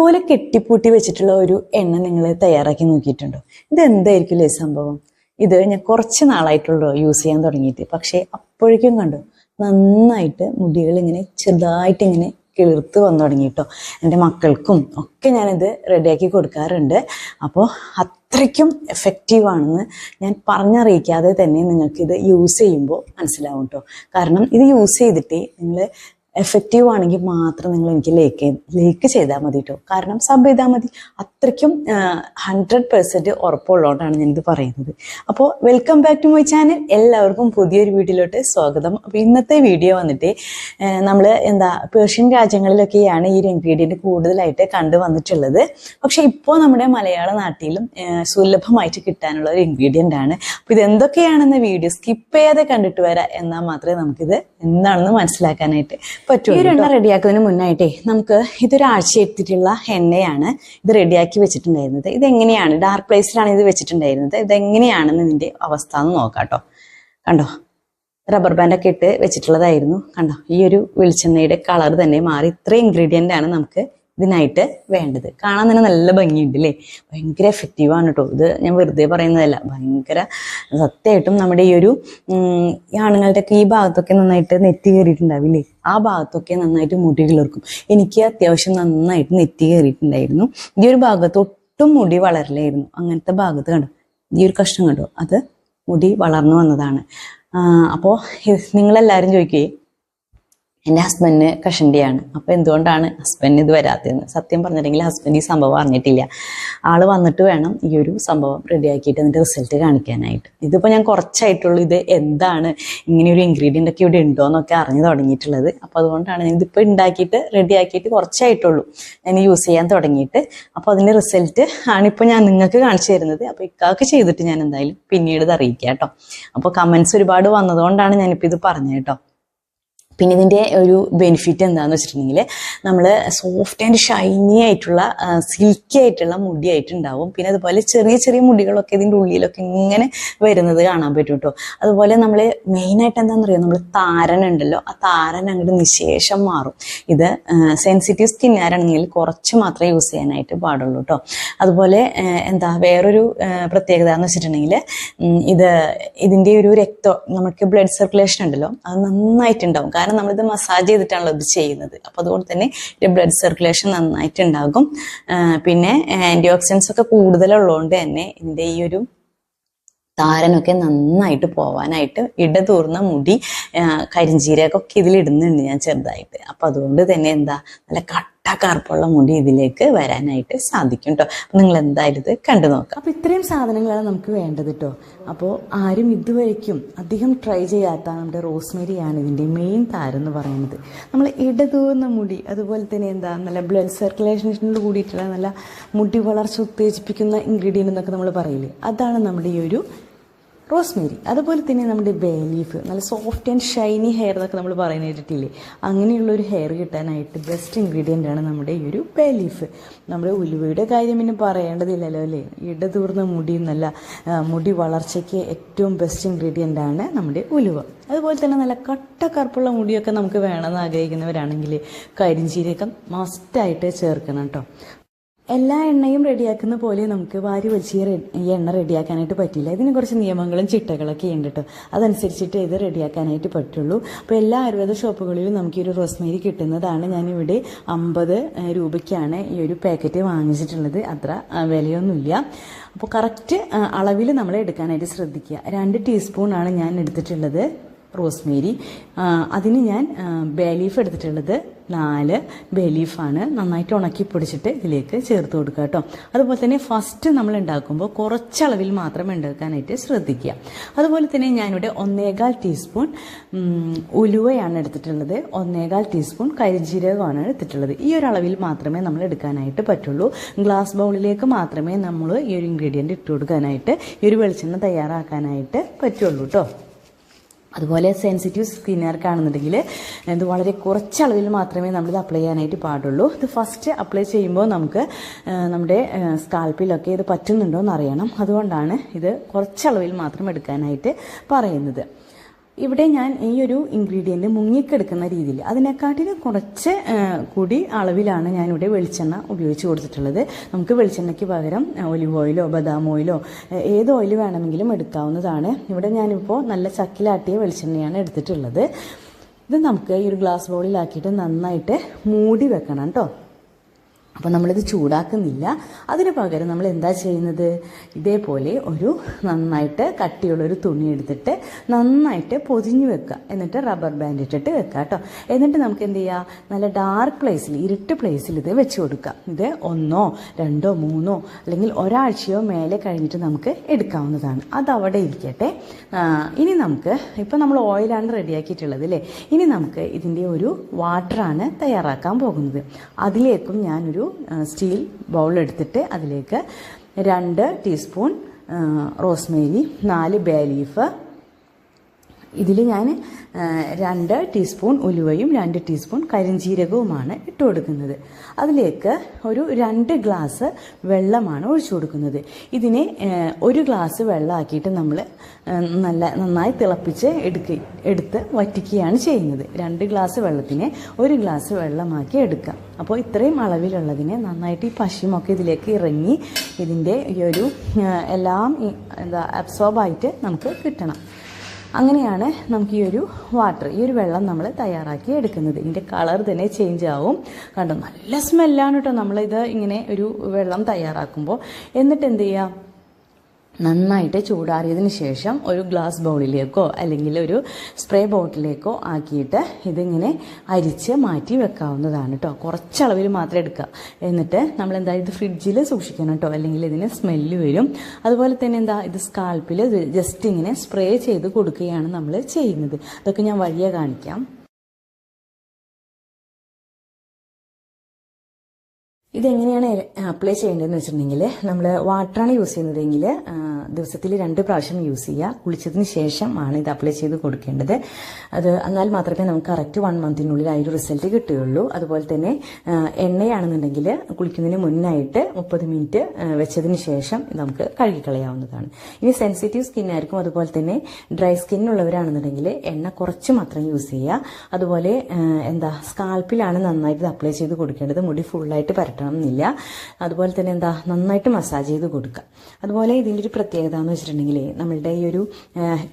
ഇതുപോലെ കെട്ടിപ്പൂട്ടി വെച്ചിട്ടുള്ള ഒരു എണ്ണ നിങ്ങൾ തയ്യാറാക്കി നോക്കിയിട്ടുണ്ടോ? ഇത് എന്തായിരിക്കും ഈ സംഭവം? ഇത് ഞാൻ കുറച്ച് നാളായിട്ടുള്ളൂ യൂസ് ചെയ്യാൻ തുടങ്ങിയിട്ട്. പക്ഷേ അപ്പോഴേക്കും കണ്ടു നന്നായിട്ട് മുടികൾ ഇങ്ങനെ ചെറുതായിട്ട് ഇങ്ങനെ കിളിർത്ത് വന്നു തുടങ്ങി കേട്ടോ എന്റെ മക്കൾക്കും ഒക്കെ ഞാനിത് റെഡിയാക്കി കൊടുക്കാറുണ്ട്. അപ്പോൾ അത്രയ്ക്കും എഫക്റ്റീവ് ആണെന്ന് ഞാൻ പറഞ്ഞറിയിക്കാതെ തന്നെ നിങ്ങൾക്കിത് യൂസ് ചെയ്യുമ്പോൾ മനസ്സിലാവും കേട്ടോ കാരണം ഇത് യൂസ് ചെയ്തിട്ട് നിങ്ങൾ എഫക്റ്റീവ് ആണെങ്കിൽ മാത്രം നിങ്ങൾ എനിക്ക് ലേക്ക് ലേക്ക് ചെയ്താൽ മതി കേട്ടോ കാരണം സബ് ചെയ്താൽ മതി. അത്രയ്ക്കും ഹൺഡ്രഡ് പെർസെന്റ് ഉറപ്പുള്ളതുകൊണ്ടാണ് ഞാനിത് പറയുന്നത്. അപ്പോൾ welcome back to my channel എല്ലാവർക്കും പുതിയൊരു വീഡിയോയിലോട്ട് സ്വാഗതം. അപ്പോൾ ഇന്നത്തെ വീഡിയോ വന്നിട്ട് നമ്മൾ എന്താ പേർഷ്യൻ രാജ്യങ്ങളിലൊക്കെയാണ് ഈ ഒരു ഇൻഗ്രീഡിയന്റ് കൂടുതലായിട്ട് കണ്ടു വന്നിട്ടുള്ളത് പക്ഷേ ഇപ്പോൾ നമ്മുടെ മലയാള നാട്ടിലും സുലഭമായിട്ട് കിട്ടാനുള്ള ഒരു ഇൻഗ്രീഡിയന്റ് ആണ്. അപ്പോൾ ഇത് എന്തൊക്കെയാണെന്ന് വീഡിയോ സ്കിപ്പ് ചെയ്യാതെ കണ്ടിട്ട് വരാം. എന്നാൽ മാത്രമേ നമുക്കിത് എന്താണെന്ന് മനസ്സിലാക്കാനായിട്ട് പറ്റൂ ഈ ഒരു എണ്ണ റെഡിയാക്കുന്നതിന് മുന്നായിട്ടേ നമുക്ക് ഇതൊരാഴ്ച എടുത്തിട്ടുള്ള എണ്ണയാണ് ഇത് റെഡിയാക്കി വെച്ചിട്ടുണ്ടായിരുന്നത്. ഇത് എങ്ങനെയാണ് ഡാർക്ക് പ്ലേസിലാണ് ഇത് വെച്ചിട്ടുണ്ടായിരുന്നത്. ഇത് എങ്ങനെയാണെന്ന് ഇതിന്റെ അവസ്ഥ എന്ന് നോക്കാട്ടോ കേട്ടോ കണ്ടോ? റബ്ബർ ബാൻഡൊക്കെ ഇട്ട് വെച്ചിട്ടുള്ളതായിരുന്നു. കണ്ടോ? ഈ ഒരു വെളിച്ചെണ്ണയുടെ കളർ തന്നെ മാറി. ഇത്രയും ഇൻഗ്രീഡിയന്റ് ആണ് നമുക്ക് ഇതിനായിട്ട് വേണ്ടത്. കാണാൻ തന്നെ നല്ല ഭംഗിയുണ്ട് അല്ലേ ഭയങ്കര എഫക്റ്റീവ് ആണ് കേട്ടോ ഇത് ഞാൻ വെറുതെ പറയുന്നതല്ല. ഭയങ്കര സത്യമായിട്ടും നമ്മുടെ ഈ ഒരു ഈ ആണുങ്ങളുടെയൊക്കെ ഈ ഭാഗത്തൊക്കെ നന്നായിട്ട് നെറ്റി കയറിയിട്ടുണ്ടാവില്ലേ? ആ ഭാഗത്തൊക്കെ നന്നായിട്ട് മുടി കിളിർക്കും. എനിക്ക് അത്യാവശ്യം നന്നായിട്ട് നെറ്റി കയറിയിട്ടുണ്ടായിരുന്നു. ഈ ഒരു ഭാഗത്ത് ഒട്ടും മുടി വളരില്ലായിരുന്നു അങ്ങനത്തെ ഭാഗത്ത് കണ്ടു? ഈ ഒരു കഷ്ണം കണ്ടു? അത് മുടി വളർന്നു വന്നതാണ്. അപ്പോൾ നിങ്ങളെല്ലാവരും ചോദിക്കുകയെ എന്റെ ഹസ്ബൻഡിന് കഷണ്ടിയാണ്. അപ്പോൾ എന്തുകൊണ്ടാണ് ഹസ്ബൻഡിന് ഇത് വരാത്തതെന്ന്? സത്യം പറഞ്ഞിട്ടുണ്ടെങ്കിൽ ഹസ്ബൻഡ് ഈ സംഭവം അറിഞ്ഞിട്ടില്ല. ആൾ വന്നിട്ട് വേണം ഈ ഒരു സംഭവം റെഡിയാക്കിയിട്ട് അതിന്റെ റിസൾട്ട് കാണിക്കാനായിട്ട്. ഇതിപ്പോൾ ഞാൻ കുറച്ചായിട്ടുള്ളൂ. ഇത് എന്താണ് ഇങ്ങനെ ഒരു ഇൻഗ്രീഡിയന്റ് ഒക്കെ ഇവിടെ ഉണ്ടോ എന്നൊക്കെ അറിഞ്ഞു തുടങ്ങിയിട്ടുള്ളത്. അപ്പോൾ അതുകൊണ്ടാണ് ഞാൻ ഇതിപ്പോൾ ഉണ്ടാക്കിയിട്ട് റെഡിയാക്കിയിട്ട് കുറച്ചായിട്ടുള്ളൂ. ഞാൻ യൂസ് ചെയ്യാൻ തുടങ്ങിയിട്ട്. അപ്പോൾ അതിന്റെ റിസൾട്ട് ആണിപ്പോൾ ഞാൻ നിങ്ങൾക്ക് കാണിച്ചു തരുന്നത്. അപ്പോൾ ഇക്കാക്ക് ചെയ്തിട്ട് ഞാൻ എന്തായാലും പിന്നീട് ഇത് അറിയിക്കാം കേട്ടോ. അപ്പോൾ കമൻസ് ഒരുപാട് വന്നതുകൊണ്ടാണ് ഞാനിപ്പോൾ ഇത് പറഞ്ഞത് കേട്ടോ. പിന്നെ ഇതിന്റെ ഒരു ബെനിഫിറ്റ് എന്താണെന്ന് വെച്ചിട്ടുണ്ടെങ്കിൽ നമ്മൾ സോഫ്റ്റ് ആൻഡ് ഷൈനി ആയിട്ടുള്ള സിൽക്കി ആയിട്ടുള്ള മുടിയായിട്ടുണ്ടാവും. പിന്നെ അതുപോലെ ചെറിയ ചെറിയ മുടികളൊക്കെ ഇതിന്റെ ഉള്ളിലൊക്കെ ഇങ്ങനെ വരുന്നത് കാണാൻ പറ്റും കേട്ടോ അതുപോലെ നമ്മൾ മെയിനായിട്ട് എന്താണെന്ന് അറിയാം നമ്മൾ താരൻ ഉണ്ടല്ലോ ആ താരൻ അങ്ങോട്ട് നിശേഷം മാറും. ഇത് സെൻസിറ്റീവ് സ്കിന്നുകാരാണെങ്കിൽ കുറച്ച് മാത്രമേ യൂസ് ചെയ്യാനായിട്ട് പാടുള്ളൂ കേട്ടോ അതുപോലെ എന്താ വേറൊരു പ്രത്യേകത എന്ന് വെച്ചിട്ടുണ്ടെങ്കിൽ ഇത് ഇതിന്റെ ഒരു രക്തം നമുക്ക് ബ്ലഡ് സർക്കുലേഷൻ ഉണ്ടല്ലോ അത് നന്നായിട്ടുണ്ടാവും. കാരണം നമ്മളിത് മസാജ് ചെയ്തിട്ടാണല്ലോ ഇത് ചെയ്യുന്നത്. അപ്പോൾ അതുകൊണ്ട് തന്നെ ബ്ലഡ് സർക്കുലേഷൻ നന്നായിട്ടുണ്ടാകും. പിന്നെ ആന്റി ഓക്സിഡൻസ് ഒക്കെ കൂടുതലുള്ളതുകൊണ്ട് തന്നെ ഇതിന്റെ ഈ ഒരു താരനൊക്കെ നന്നായിട്ട് പോവാനായിട്ട് ഇടതൂർന്ന മുടി ആ, കരിഞ്ജീരകമൊക്കെ ഇതിലിടുന്നുണ്ട് ഞാൻ ചെറുതായിട്ട്. അപ്പം അതുകൊണ്ട് തന്നെ എന്താ നല്ല കട്ട കറുപ്പുള്ള മുടി ഇതിലേക്ക് വരാനായിട്ട് സാധിക്കും കേട്ടോ അപ്പം നിങ്ങൾ എന്തായാലും ഇത് കണ്ടു നോക്കാം. അപ്പോൾ ഇത്രയും സാധനങ്ങളാണ് നമുക്ക് വേണ്ടത് കേട്ടോ അപ്പോൾ ആരും ഇതുവരയ്ക്കും അധികം ട്രൈ ചെയ്യാത്ത നമ്മുടെ റോസ്മേരിയാണ് ഇതിന്റെ മെയിൻ താരം എന്ന് പറയുന്നത്. നമ്മൾ ഇടതൂർന്ന മുടി അതുപോലെ തന്നെ എന്താ നല്ല ബ്ലഡ് സർക്കുലേഷനോട് കൂടിയിട്ടുള്ള നല്ല മുടി വളർച്ച ഉത്തേജിപ്പിക്കുന്ന ഇൻഗ്രീഡിയന്റ് എന്നൊക്കെ നമ്മൾ പറയില്ലേ? അതാണ് നമ്മുടെ ഈ ഒരു റോസ്മേരി അതുപോലെ തന്നെ നമ്മുടെ ബേ ലീഫ് നല്ല സോഫ്റ്റ് ആൻഡ് ഷൈനി ഹെയർ എന്നൊക്കെ നമ്മൾ പറയുന്ന കേട്ടിട്ടില്ലേ? അങ്ങനെയുള്ള ഒരു ഹെയർ കിട്ടാനായിട്ട് ബെസ്റ്റ് ഇൻഗ്രീഡിയന്റ് ആണ് നമ്മുടെ ഈ ഒരു ബേ ലീഫ് നമ്മുടെ ഉലുവയുടെ കാര്യം പിന്നെ പറയേണ്ടതില്ലല്ലോ അല്ലേ? ഇടതൂർന്ന മുടി എന്നല്ല മുടി വളർച്ചയ്ക്ക് ഏറ്റവും ബെസ്റ്റ് ഇൻഗ്രീഡിയന്റ് ആണ് നമ്മുടെ ഉലുവ. അതുപോലെ തന്നെ നല്ല കട്ട കറുപ്പുള്ള മുടിയൊക്കെ നമുക്ക് വേണമെന്ന് ആഗ്രഹിക്കുന്നവരാണെങ്കിൽ കരിഞ്ചീരകം മസ്റ്റായിട്ട് ചേർക്കണം കേട്ടോ. എല്ലാ എണ്ണയും റെഡിയാക്കുന്ന പോലെ നമുക്ക് വാരി വലിച്ച് ഈ എണ്ണ റെഡിയാക്കാനായിട്ട് പറ്റില്ല. ഇതിന് കുറച്ച് നിയമങ്ങളും ചിട്ടകളൊക്കെ ഉണ്ട് കേട്ടോ അതനുസരിച്ചിട്ട് ഇത് റെഡിയാക്കാനായിട്ട് പറ്റുള്ളൂ. അപ്പോൾ എല്ലാ ആയുർവേദ ഷോപ്പുകളിലും നമുക്ക് ഈ ഒരു റോസ്മേരി കിട്ടുന്നതാണ്. ഞാനിവിടെ അമ്പത് രൂപയ്ക്കാണ് ഈ ഒരു പാക്കറ്റ് വാങ്ങിച്ചിട്ടുള്ളത്. അത്ര വിലയൊന്നുമില്ല. അപ്പോൾ കറക്റ്റ് അളവിൽ നമ്മൾ എടുക്കാനായിട്ട് ശ്രദ്ധിക്കുക. രണ്ട് ടീസ്പൂണാണ് ഞാൻ എടുത്തിട്ടുള്ളത് റോസ്മേരി. അതിന് ഞാൻ ബേ ലീഫ് എടുത്തിട്ടുള്ളത് നാല് ബേ ലീഫാണ് നന്നായിട്ട് ഉണക്കി പൊടിച്ചിട്ട് ഇതിലേക്ക് ചേർത്ത് കൊടുക്കുക കേട്ടോ. അതുപോലെ തന്നെ ഫസ്റ്റ് നമ്മൾ ഉണ്ടാക്കുമ്പോൾ കുറച്ചളവിൽ മാത്രം ഉണ്ടാക്കാനായിട്ട് ശ്രദ്ധിക്കുക. അതുപോലെ തന്നെ ഞാനിവിടെ ഒന്നേകാൽ ടീസ്പൂൺ ഉലുവയാണ് എടുത്തിട്ടുള്ളത്. ഒന്നേകാൽ ടീസ്പൂൺ കരിജീരകമാണ് എടുത്തിട്ടുള്ളത്. ഈ ഒരു അളവിൽ മാത്രമേ നമ്മൾ എടുക്കാനായിട്ട് പറ്റുള്ളൂ. ഗ്ലാസ് ബൗളിലേക്ക് മാത്രമേ നമ്മൾ ഈ ഒരു ഇൻഗ്രീഡിയന്റ് ഇട്ട് കൊടുക്കാനായിട്ട് ഈ ഒരു വെളിച്ചെണ്ണ തയ്യാറാക്കാനായിട്ട് പറ്റുള്ളൂ കേട്ടോ. അതുപോലെ സെൻസിറ്റീവ് സ്കിന്നുകാർക്കാണെന്നുണ്ടെങ്കിൽ ഇത് വളരെ കുറച്ച് അളവിൽ മാത്രമേ നമ്മളിത് അപ്ലൈ ചെയ്യാനായിട്ട് പാടുള്ളൂ. ഇത് ഫസ്റ്റ് അപ്ലൈ ചെയ്യുമ്പോൾ നമുക്ക് നമ്മുടെ സ്കാൽപ്പിലൊക്കെ ഇത് പറ്റുന്നുണ്ടോ എന്ന് അറിയണം. അതുകൊണ്ടാണ് ഇത് കുറച്ച് അളവിൽ മാത്രം എടുക്കാനായിട്ട് പറയുന്നത്. ഇവിടെ ഞാൻ ഈ ഒരു ഇൻഗ്രീഡിയന്റ് മുങ്ങിക്കെടുക്കുന്ന രീതിയിൽ അതിനെക്കാട്ടിലും കുറച്ച് കൂടി അളവിലാണ് ഞാനിവിടെ വെളിച്ചെണ്ണ ഉപയോഗിച്ച് കൊടുത്തിട്ടുള്ളത്. നമുക്ക് വെളിച്ചെണ്ണയ്ക്ക് പകരം ഒലിവ് ഓയിലോ ബദാം ഓയിലോ ഏത് ഓയിൽ വേണമെങ്കിലും എടുക്കാവുന്നതാണ്. ഇവിടെ ഞാനിപ്പോൾ നല്ല ചക്കിലാട്ടിയ വെളിച്ചെണ്ണയാണ് എടുത്തിട്ടുള്ളത്. ഇത് നമുക്ക് ഈ ഒരു ഗ്ലാസ് ബൗളിലാക്കിയിട്ട് നന്നായിട്ട് മൂടി വെക്കണം കേട്ടോ. അപ്പോൾ നമ്മളിത് ചൂടാക്കുന്നില്ല. അതിന് പകരം നമ്മൾ എന്താ ചെയ്യുന്നത്? ഇതേപോലെ ഒരു നന്നായിട്ട് കട്ടിയുള്ളൊരു തുണി എടുത്തിട്ട് നന്നായിട്ട് പൊതിഞ്ഞു വെക്കുക. എന്നിട്ട് റബ്ബർ ബാൻഡ് ഇട്ടിട്ട് വെക്കുക കേട്ടോ. എന്നിട്ട് നമുക്ക് എന്ത് ചെയ്യാം? നല്ല ഡാർക്ക് പ്ലേസിൽ ഇരുട്ട് പ്ലേസിൽ ഇത് വെച്ച് കൊടുക്കുക. ഇത് ഒന്നോ രണ്ടോ മൂന്നോ അല്ലെങ്കിൽ ഒരാഴ്ചയോ മേലെ കഴിഞ്ഞിട്ട് നമുക്ക് എടുക്കാവുന്നതാണ്. അത് അവിടെ ഇരിക്കട്ടെ. ഇനി നമുക്ക് ഇപ്പം നമ്മൾ ഓയിലാണ് റെഡിയാക്കിയിട്ടുള്ളത് അല്ലേ? ഇനി നമുക്ക് ഇതിന്റെ ഒരു വാട്ടറാണ് തയ്യാറാക്കാൻ പോകുന്നത്. അതിലേക്കും ഞാനൊരു ആ, സ്റ്റീൽ ബൗൾ എടുത്തിട്ട് അതിലേക്ക് രണ്ട് ടീസ്പൂൺ റോസ്മേരി നാല് ബേ ലീഫ് ഇതിൽ ഞാൻ രണ്ട് ടീസ്പൂൺ ഉലുവയും രണ്ട് ടീസ്പൂൺ കരിഞ്ജീരകവുമാണ് ഇട്ട് കൊടുക്കുന്നത്. അതിലേക്ക് ഒരു രണ്ട് ഗ്ലാസ് വെള്ളമാണ് ഒഴിച്ചു കൊടുക്കുന്നത്. ഇതിനെ ഒരു ഗ്ലാസ് വെള്ളമാക്കിയിട്ട് നമ്മൾ നല്ല നന്നായി തിളപ്പിച്ച് എടുക്ക എടുത്ത് വറ്റിക്കുകയാണ് ചെയ്യുന്നത്. രണ്ട് ഗ്ലാസ് വെള്ളത്തിനെ ഒരു ഗ്ലാസ് വെള്ളമാക്കി എടുക്കാം. അപ്പോൾ ഇത്രയും അളവിലുള്ളതിനെ നന്നായിട്ട് ഈ പശുമൊക്കെ ഇതിലേക്ക് ഇറങ്ങി ഇതിന്റെ ഈ ഒരു എല്ലാം എന്താ അബ്സോർബായിട്ട് നമുക്ക് കിട്ടണം. അങ്ങനെയാണ് നമുക്ക് ഈ ഒരു വാട്ടർ ഈ ഒരു വെള്ളം നമ്മൾ തയ്യാറാക്കി എടുക്കുന്നത്. ഇതിന്റെ കളർ തന്നെ ചേഞ്ച് ആവും. കണ്ടോ നല്ല സ്മെല്ലാണ് കേട്ടോ നമ്മളിത് ഇങ്ങനെ ഒരു വെള്ളം തയ്യാറാക്കുമ്പോൾ എന്നിട്ട് എന്ത് ചെയ്യാം? നന്നായിട്ട് ചൂടാറിയതിന് ശേഷം ഒരു ഗ്ലാസ് ബൗളിലേക്കോ അല്ലെങ്കിൽ ഒരു സ്പ്രേ ബോട്ടിലേക്കോ ആക്കിയിട്ട് ഇതിങ്ങനെ അരിച്ച് മാറ്റി വെക്കാവുന്നതാണ് കേട്ടോ കുറച്ചളവിൽ മാത്രം എടുക്കുക. എന്നിട്ട് നമ്മൾ എന്താ ഇത് ഫ്രിഡ്ജിൽ സൂക്ഷിക്കണം കേട്ടോ അല്ലെങ്കിൽ ഇതിന് സ്മെല്ല് വരും. അതുപോലെ തന്നെ എന്താ ഇത് സ്കാൽപ്പിൽ ജസ്റ്റ് ഇങ്ങനെ സ്പ്രേ ചെയ്ത് കൊടുക്കുകയാണ് നമ്മൾ ചെയ്യുന്നത്. അതൊക്കെ ഞാൻ വഴിയെ കാണിക്കാം. ഇതെങ്ങനെയാണ് അപ്ലൈ ചെയ്യേണ്ടതെന്ന് വെച്ചിട്ടുണ്ടെങ്കിൽ നമ്മൾ വാട്ടറാണ് യൂസ് ചെയ്യുന്നതെങ്കിൽ ദിവസത്തിൽ രണ്ട് പ്രാവശ്യം യൂസ് ചെയ്യുക. കുളിച്ചതിന് ശേഷം ആണ് ഇത് അപ്ലൈ ചെയ്ത് കൊടുക്കേണ്ടത്. അത് എന്നാൽ മാത്രമേ നമുക്ക് കറക്റ്റ് വൺ മന്തിനുള്ളിൽ ആ ഒരു റിസൾട്ട് കിട്ടുകയുള്ളൂ. അതുപോലെ തന്നെ എണ്ണയാണെന്നുണ്ടെങ്കിൽ കുളിക്കുന്നതിന് മുന്നായിട്ട് മുപ്പത് മിനിറ്റ് വെച്ചതിന് ശേഷം നമുക്ക് കഴുകിക്കളയാവുന്നതാണ്. ഇനി സെൻസിറ്റീവ് സ്കിൻ ആയിരിക്കും. അതുപോലെ തന്നെ ഡ്രൈ സ്കിന്നുള്ളവരാണെന്നുണ്ടെങ്കിൽ എണ്ണ കുറച്ച് മാത്രം യൂസ് ചെയ്യുക. അതുപോലെ എന്താ സ്കാൽപ്പിലാണ് നന്നായിട്ട് അപ്ലൈ ചെയ്ത് കൊടുക്കേണ്ടത്. മുടി ഫുള്ളായിട്ട് പരട്ടണം എന്നില്ല അതുപോലെ തന്നെ എന്താ നന്നായിട്ട് മസാജ് ചെയ്ത് കൊടുക്കുക. അതുപോലെ ഇതിന്റെ ഒരു പ്രത്യേകത എന്ന് വെച്ചിട്ടുണ്ടെങ്കിൽ നമ്മളുടെ ഈ ഒരു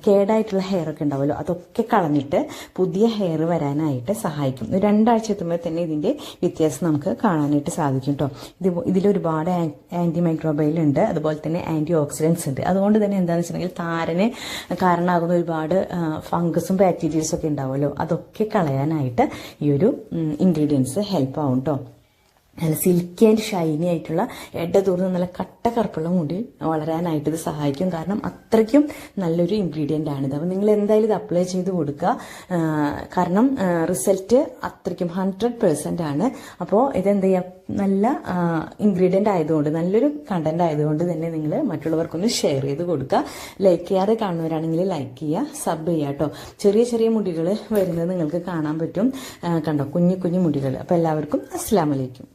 കേടായിട്ടുള്ള ഹെയർ ഒക്കെ ഉണ്ടാവുമല്ലോ അതൊക്കെ കളഞ്ഞിട്ട് പുതിയ ഹെയർ വരാനായിട്ട് സഹായിക്കും. രണ്ടാഴ്ച എത്തുമ്പോൾ തന്നെ ഇതിന്റെ വ്യത്യാസം നമുക്ക് കാണാനായിട്ട് സാധിക്കും കേട്ടോ ഇത് ഇതിലൊരുപാട് ആന്റി മൈക്രോബൈൽ ഉണ്ട് അതുപോലെ തന്നെ ആന്റി ഓക്സിഡൻസ് ഉണ്ട്. അതുകൊണ്ട് തന്നെ എന്താണെന്ന് വെച്ചിട്ടുണ്ടെങ്കിൽ താരന് കാരണമാകുന്ന ഒരുപാട് ഫംഗസും ബാക്ടീരിയസും ഒക്കെ ഉണ്ടാവുമല്ലോ അതൊക്കെ കളയാനായിട്ട് ഈ ഒരു ഇൻഗ്രീഡിയൻസ് ഹെൽപ്പ് ആവും കേട്ടോ നല്ല സിൽക്കി ആൻഡ് ഷൈനി ആയിട്ടുള്ള എഡ തൂർന്ന് നല്ല കട്ട കറുപ്പുള്ള മുടി വളരാനായിട്ട് ഇത് സഹായിക്കും. കാരണം അത്രയ്ക്കും നല്ലൊരു ഇൻഗ്രീഡിയന്റ് ആണിത്. അപ്പോൾ നിങ്ങൾ എന്തായാലും ഇത് അപ്ലൈ ചെയ്ത് കൊടുക്കുക. കാരണം റിസൾട്ട് അത്രയ്ക്കും ഹൺഡ്രഡ് പെർസെന്റ് ആണ്. അപ്പോൾ ഇതെന്ത് ചെയ്യാം? നല്ല ഇൻഗ്രീഡിയന്റ് ആയതുകൊണ്ട് നല്ലൊരു കണ്ടന്റ് ആയതുകൊണ്ട് തന്നെ നിങ്ങൾ മറ്റുള്ളവർക്കൊന്ന് ഷെയർ ചെയ്ത് കൊടുക്കുക. ലൈക്ക് ചെയ്യാതെ കാണുന്നവരാണെങ്കിൽ ലൈക്ക് ചെയ്യുക സബ് ചെയ്യുക കേട്ടോ. ചെറിയ ചെറിയ മുടികൾ വരുന്നത് നിങ്ങൾക്ക് കാണാൻ പറ്റും. കണ്ടോ? കുഞ്ഞു കുഞ്ഞു മുടികൾ അപ്പോൾ എല്ലാവർക്കും അസ്സാം വലൈക്കും